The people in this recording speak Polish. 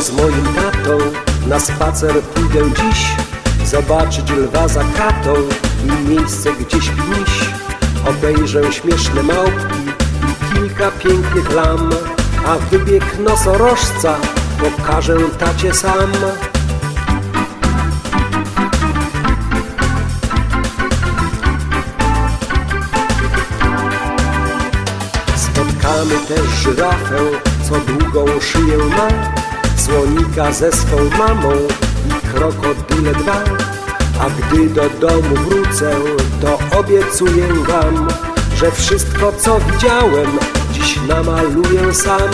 z moim tatą. Na spacer pójdę dziś Zobaczyć lwa za katą. I miejsce gdzie śpi miś Obejrzę śmieszne małpki i kilka pięknych lam. A wybieg nosorożca pokażę tacie sam. Spotkamy też żyrafę, co długą szyję ma Słonika ze swą mamą i krokodyle dwa. A gdy do domu wrócę, to obiecuję wam Że wszystko co widziałem, dziś namaluję sam